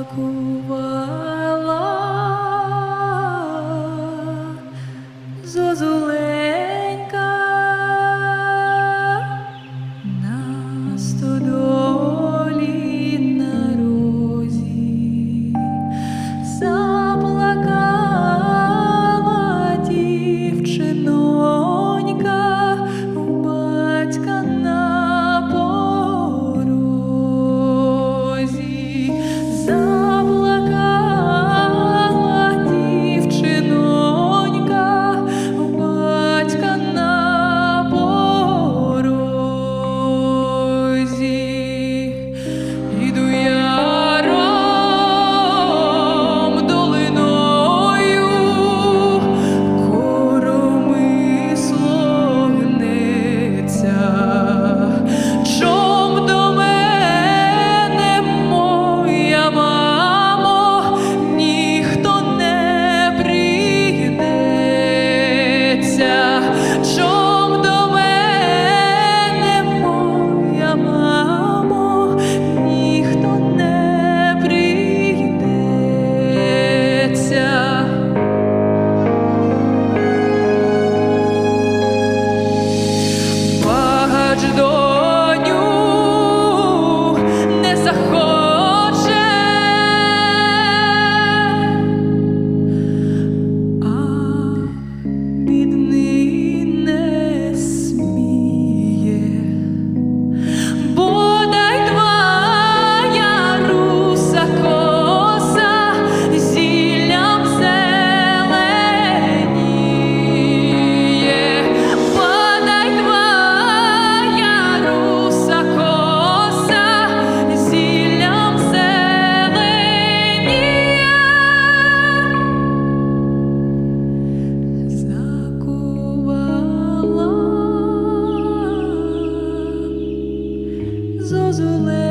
Закувала зозуленька на столу. зозуле.